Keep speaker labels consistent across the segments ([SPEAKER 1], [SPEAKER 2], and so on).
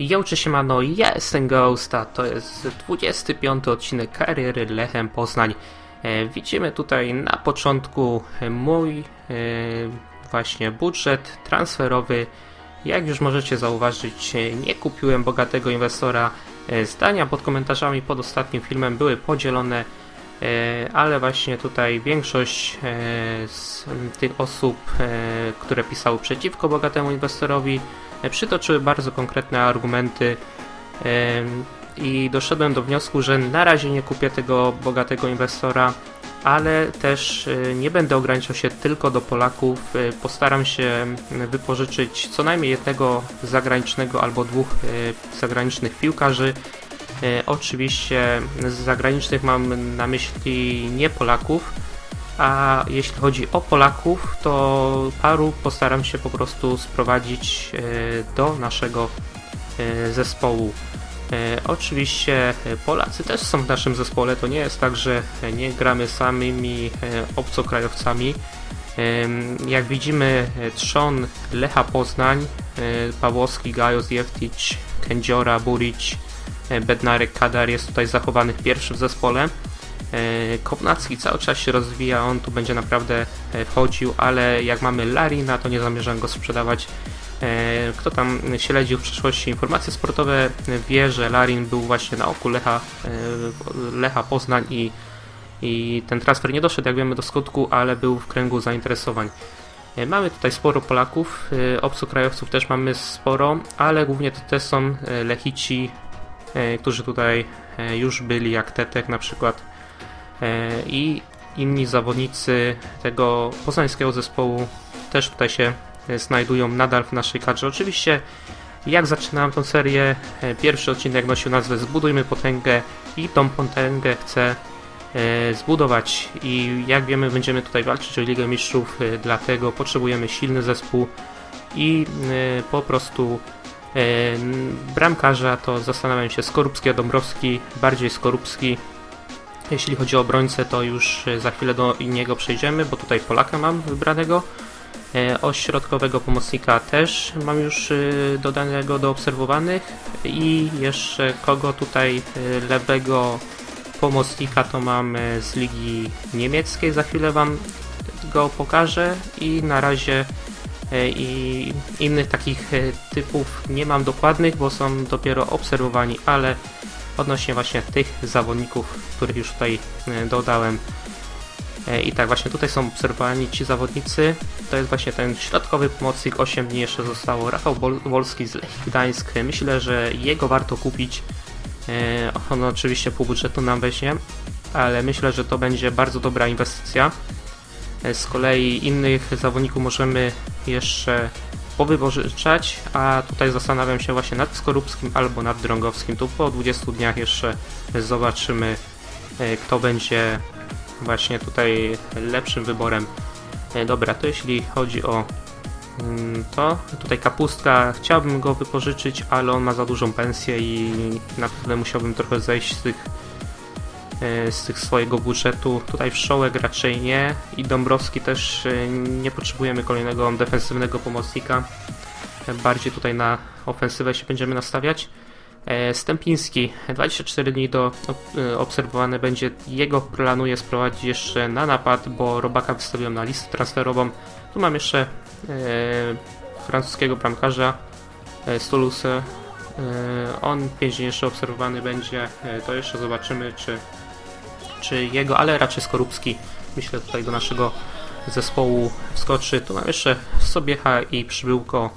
[SPEAKER 1] Yo, cześć siemano, ja jestem Ghost, a to jest 25 odcinek kariery Lechem Poznań. E, widzimy tutaj na początku e, mój e, właśnie budżet transferowy. Jak już możecie zauważyć, nie kupiłem bogatego inwestora. Zdania pod komentarzami pod ostatnim filmem były podzielone, ale właśnie tutaj większość z tych osób, które pisały przeciwko bogatemu inwestorowi, przytoczyły bardzo konkretne argumenty i doszedłem do wniosku, że na razie nie kupię tego bogatego inwestora, ale też e, nie będę ograniczał się tylko do Polaków. E, Postaram się wypożyczyć co najmniej jednego zagranicznego albo dwóch e, zagranicznych piłkarzy. E, Oczywiście z zagranicznych mam na myśli nie Polaków, a jeśli chodzi o Polaków, to paru postaram się po prostu sprowadzić e, do naszego e, zespołu. E, Oczywiście Polacy też są w naszym zespole, to nie jest tak, że nie gramy samymi obcokrajowcami. Jak widzimy, trzon Lecha Poznań, Pawłowski, Gajos, Jeftic, Kędziora, Buric, e, Bednarek, Kadar jest tutaj zachowanych pierwszy w zespole. E, Kopnacki cały czas się rozwija, on tu będzie naprawdę e, wchodził, ale jak mamy Larina, to nie zamierzam go sprzedawać. E, Kto tam śledził w przeszłości informacje sportowe, wie, że Larin był właśnie na oku Lecha, Lecha Poznań i, i ten transfer nie doszedł, jak wiemy, do skutku, ale był w kręgu zainteresowań. Mamy tutaj sporo Polaków, obcokrajowców też mamy sporo, ale głównie to też są Lechici, którzy tutaj już byli, jak Tetek na przykład i inni zawodnicy tego poznańskiego zespołu też tutaj się e, znajdują nadal w naszej kadrze. Oczywiście jak zaczynałem tą serię, e, pierwszy odcinek nosił nazwę Zbudujmy potęgę i tą potęgę chcę e, zbudować i jak wiemy będziemy tutaj walczyć o Ligę Mistrzów, e, dlatego potrzebujemy silny zespół i e, po prostu e, bramkarza to zastanawiam się Skorupski, a Dąbrowski, bardziej Skorupski. Jeśli chodzi o obrońcę, to już e, za chwilę do niego przejdziemy, bo tutaj Polaka mam wybranego. E, Ośrodkowego pomocnika też mam już e, dodanego do obserwowanych. I jeszcze kogo tutaj lewego pomocnika to mam z ligi niemieckiej, za chwilę wam go pokażę. I na razie i innych takich typów nie mam dokładnych, bo są dopiero obserwowani, ale odnośnie właśnie tych zawodników, których już tutaj e, dodałem. E, I tak właśnie tutaj są obserwowani ci zawodnicy. To jest właśnie ten środkowy pomocnik, 8 dni jeszcze zostało. Rafał Wolski z Lech Gdańsk. Myślę, że jego warto kupić. E, On oczywiście pół budżetu nam weźmie, ale myślę, że to będzie bardzo dobra inwestycja. Z kolei innych zawodników możemy jeszcze powypożyczać, a tutaj zastanawiam się właśnie nad Skorupskim albo nad Drągowskim. Tu po 20 dniach jeszcze zobaczymy, e, kto będzie właśnie tutaj lepszym wyborem. E, Dobra, to jeśli chodzi o mm, to, tutaj kapustka, chciałbym go wypożyczyć, ale on ma za dużą pensję i naprawdę musiałbym trochę zejść z tych z tych swojego budżetu. Tutaj Wszołek raczej nie i Dąbrowski też e, nie potrzebujemy kolejnego defensywnego pomocnika. E, Bardziej tutaj na ofensywę się będziemy nastawiać. E, Stępiński, 24 dni do ob- e, obserwowane będzie. Jego planuję sprowadzić jeszcze na napad, bo Robaka wystawiłem na listę transferową. Tu mam jeszcze e, francuskiego bramkarza e, z Toulouse. E, on 5 dni jeszcze obserwowany będzie. E, to jeszcze zobaczymy, czy, czy jego, ale raczej Skorupski. Myślę tutaj do naszego zespołu wskoczy. Tu mam jeszcze Sobiecha i Przybyłko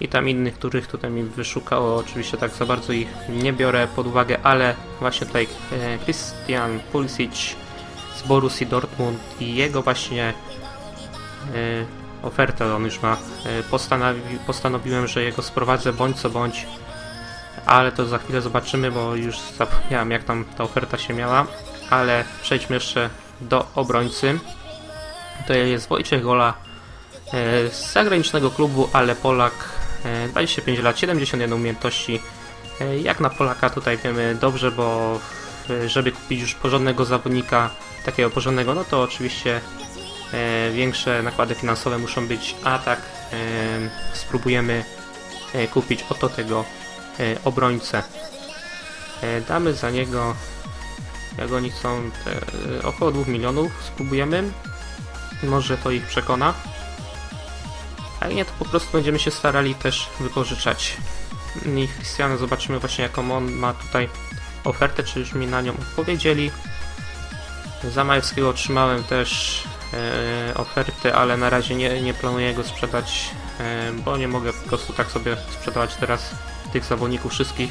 [SPEAKER 1] i tam innych, których tutaj mi wyszukało. Oczywiście tak za bardzo ich nie biorę pod uwagę, ale właśnie tutaj e, Christian Pulisic z Borussii Dortmund i jego właśnie e, ofertę on już ma. E, postanowi, postanowiłem, że jego sprowadzę bądź co bądź, ale to za chwilę zobaczymy, bo już zapomniałem jak tam ta oferta się miała, ale przejdźmy jeszcze do obrońcy. To jest Wojciech Gola e, z zagranicznego klubu, ale Polak, e, 25 lat, 71 umiejętności. E, Jak na Polaka tutaj wiemy dobrze, bo e, żeby kupić już porządnego zawodnika, takiego porządnego, no to oczywiście e, większe nakłady finansowe muszą być, a tak e, spróbujemy e, kupić oto tego e, obrońcę. E, damy za niego, jak oni są, te, e, około 2 milionów, spróbujemy. Może to ich przekona. A nie, to po prostu będziemy się starali też wypożyczać. I Christiana zobaczymy właśnie jaką on ma tutaj ofertę, czy już mi na nią odpowiedzieli. Za Majewskiego otrzymałem też e, oferty, ale na razie nie, nie planuję go sprzedać, e, bo nie mogę po prostu tak sobie sprzedawać teraz tych zawodników wszystkich.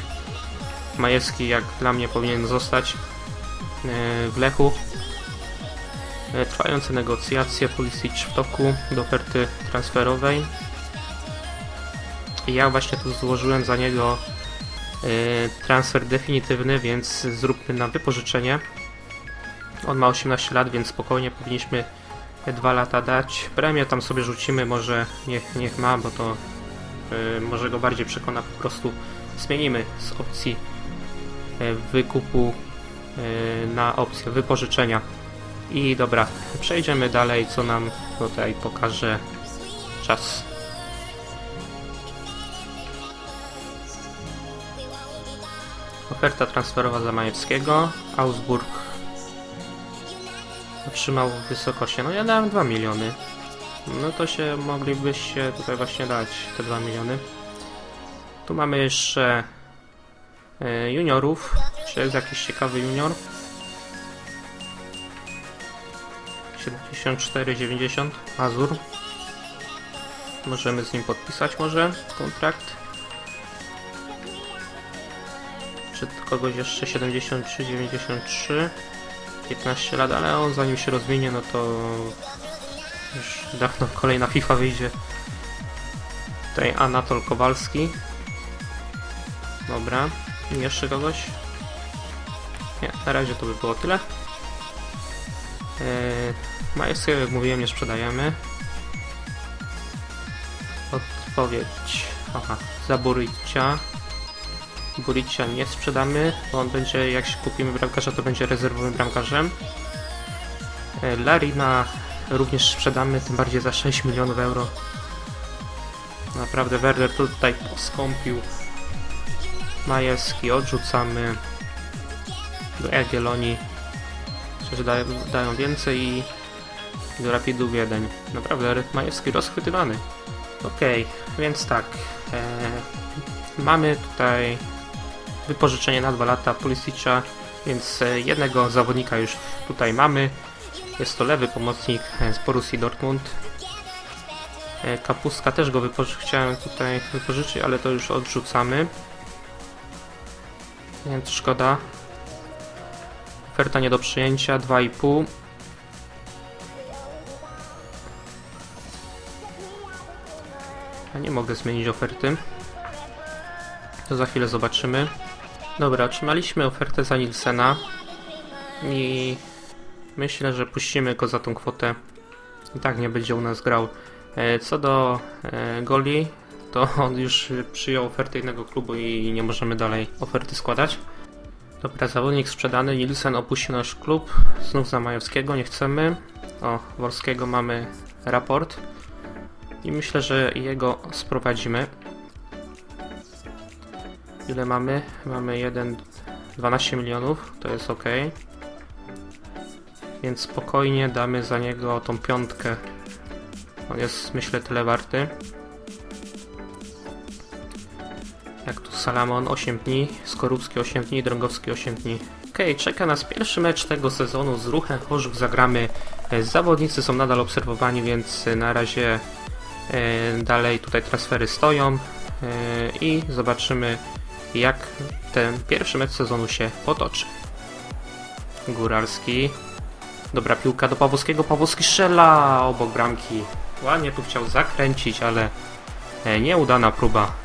[SPEAKER 1] Majewski jak dla mnie powinien zostać w Lechu. E, Trwające negocjacje, Pulisic w toku do oferty transferowej. Ja właśnie tu złożyłem za niego e, transfer definitywny, więc zróbmy na wypożyczenie. On ma 18 lat, więc spokojnie powinniśmy 2 lata dać. Premię tam sobie rzucimy, może niech, niech ma, bo to e, może go bardziej przekona. Po prostu zmienimy z opcji e, wykupu e, na opcję wypożyczenia. I dobra, przejdziemy dalej, co nam tutaj pokaże czas. Oferta transferowa za Majewskiego. Augsburg otrzymał w wysokości, no ja dałem 2 miliony. No to się moglibyście tutaj właśnie dać te 2 miliony. Tu mamy jeszcze e, juniorów. Czy jest jakiś ciekawy junior? 74-90 Azur. Możemy z nim podpisać może kontrakt. Czy kogoś jeszcze 73-93 15 lat, ale on zanim się rozwinie, no to już dawno kolejna FIFA wyjdzie. Tutaj Anatol Kowalski. Dobra. Jeszcze kogoś? Nie, na razie to by było tyle. Majewskiego, jak mówiłem, nie sprzedajemy. Odpowiedź. Aha, za Buricia. Buricia nie sprzedamy, bo on będzie, jak się kupimy bramkarza, to będzie rezerwowym bramkarzem. E, Larina również sprzedamy, tym bardziej za 6 milionów euro. Naprawdę Werder tutaj poskąpił. Majewski odrzucamy. Do Jagiellonii. Myślę, że dają, więcej i do Rapidu Wiedeń. Naprawdę Majewski rozchwytywany. Okej, więc tak. E, mamy tutaj wypożyczenie na 2 lata Pulisicza, więc e, jednego zawodnika już tutaj mamy. Jest to lewy pomocnik e, z Borussii Dortmund. E, Kapustka też go wypoży chciałem tutaj wypożyczyć, ale to już odrzucamy. Więc szkoda. Oferta nie do przyjęcia 2,5. Ja nie mogę zmienić oferty. To za chwilę zobaczymy. Dobra, otrzymaliśmy ofertę za Nilsena i myślę, że puścimy go za tą kwotę. I tak nie będzie u nas grał. E, Co do e, Goli, to on już przyjął ofertę innego klubu i nie możemy dalej oferty składać. Dobra, zawodnik sprzedany. Nilsen opuścił nasz klub. Znów za Majewskiego, nie chcemy. O, Wolskiego mamy raport. I myślę, że jego sprowadzimy. Ile mamy? Mamy 1, 12 milionów, to jest ok. Więc spokojnie damy za niego tą piątkę. On jest myślę tyle warty. Jak tu Salamon 8 dni, Skorupski 8 dni, Drągowski 8 dni. Ok, czeka nas pierwszy mecz tego sezonu z ruchem Chorzów zagramy. E, Zawodnicy są nadal obserwowani, więc na razie e, dalej tutaj transfery stoją e, i zobaczymy jak ten pierwszy mecz sezonu się potoczy. Góralski. Dobra piłka do Pawłowskiego. Pawłowski strzela obok bramki. Ładnie tu chciał zakręcić, ale e, nieudana próba e,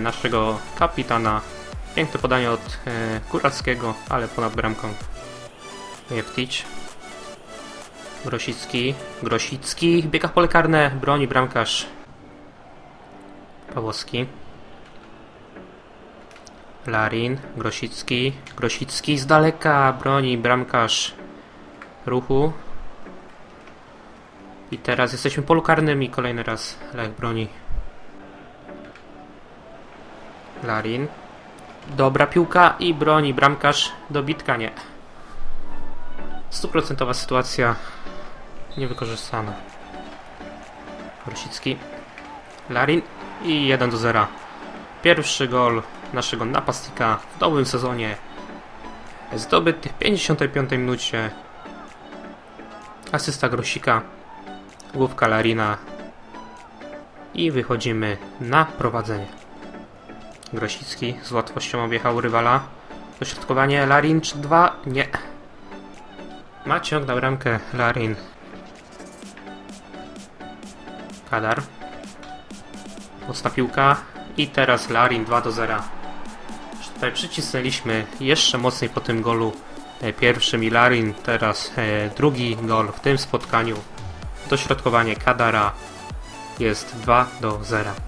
[SPEAKER 1] naszego kapitana. Piękne podanie od e, Góralskiego, ale ponad bramką. Jeftić. Grosicki. Grosicki. Biega w pole karne. Broni bramkarz. Pawłowski. Larin, Grosicki, Grosicki z daleka broni bramkarz ruchu. I teraz jesteśmy polu karnym i kolejny raz Lech broni. Larin. Dobra piłka i broni bramkarz. Dobitka nie. Stuprocentowa sytuacja niewykorzystana. Rosicki. Larin i 1 do 0. Pierwszy gol naszego napastnika w nowym sezonie. Zdobyty w 55 minucie. Asysta Grosika. Główka Larina. I wychodzimy na prowadzenie. Grosicki z łatwością objechał rywala. Dośrodkowanie Larin czy 2? Nie. Ma ciąg na bramkę Larin. Kadar. Mocna piłka. I teraz Larin 2 do 0. Już Tutaj przycisnęliśmy jeszcze mocniej po tym golu e, pierwszym i Larin. Teraz e, drugi gol w tym spotkaniu. Dośrodkowanie Kadara jest 2 do 0.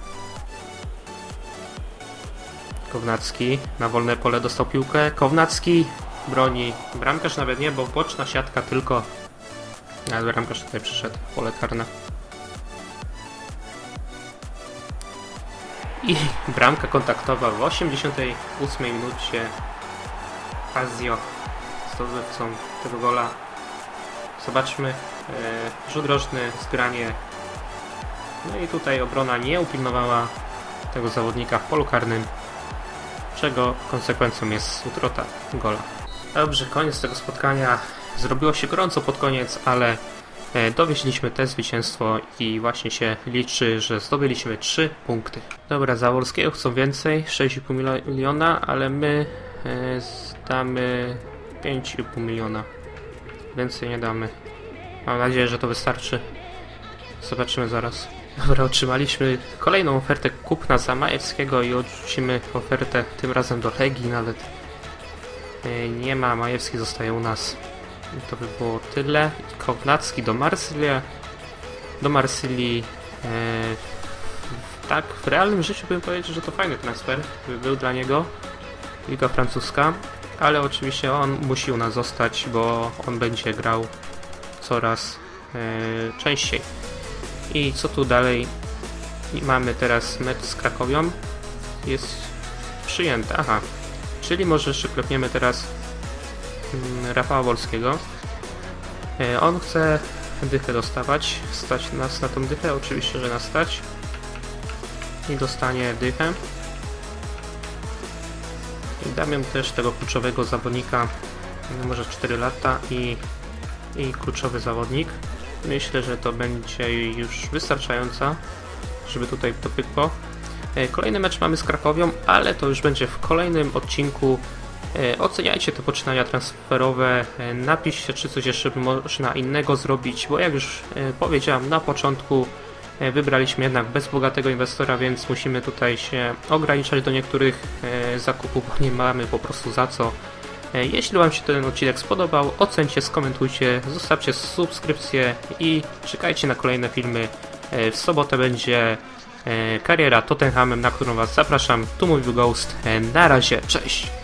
[SPEAKER 1] Kownacki na wolne pole dostał piłkę. Kownacki broni. Bramkarz nawet nie, bo boczna siatka tylko. Ale bramkarz tutaj przyszedł pole karne. I bramka kontaktowa w 88 minucie. Fazio zdobywcą tego gola. Zobaczmy. E, rzut rożny, zgranie. No i tutaj obrona nie upilnowała tego zawodnika w polu karnym, czego konsekwencją jest utrata gola. Dobrze, koniec tego spotkania. Zrobiło się gorąco pod koniec, ale e, dowieźliśmy te zwycięstwo i właśnie się liczy, że zdobyliśmy 3 punkty. Dobra, Zaworskiego chcą więcej, 6,5 miliona, ale my e, damy 5,5 miliona. Więcej nie damy. Mam nadzieję, że to wystarczy. Zobaczymy zaraz. Dobra, otrzymaliśmy kolejną ofertę kupna za Majewskiego i odrzucimy ofertę tym razem do Legii nawet. E, Nie ma, Majewski zostaje u nas. I to by było tyle. Kownacki do Marsylii. Do Marsylii. E, tak, w realnym życiu bym powiedział, że to fajny transfer by był dla niego. Liga francuska. Ale oczywiście on musi u nas zostać, bo on będzie grał coraz e, częściej. I co tu dalej? Mamy teraz mecz z Krakowią. Jest przyjęty, aha. Czyli może jeszcze klepniemy teraz mm, Rafała Wolskiego. E, On chce dychę dostawać. Stać nas na tą dychę? Oczywiście, że nas stać. I dostanie dychę. I damy mu też tego kluczowego zawodnika. no Może 4 lata i, i kluczowy zawodnik. Myślę, że to będzie już wystarczająca, żeby tutaj to pykło. E, Kolejny mecz mamy z Krakowią, ale to już będzie w kolejnym odcinku. E, Oceniajcie te poczynania transferowe, e, napiszcie czy coś jeszcze można innego zrobić, bo jak już powiedziałem na początku, wybraliśmy jednak bez bogatego inwestora, więc musimy tutaj się ograniczać do niektórych zakupów, bo nie mamy po prostu za co. E, Jeśli Wam się ten odcinek spodobał, ocencie, skomentujcie, zostawcie subskrypcję i czekajcie na kolejne filmy. E, W sobotę będzie e, kariera Tottenhamem, na którą Was zapraszam. Tu mówił Ghost. Na razie, cześć!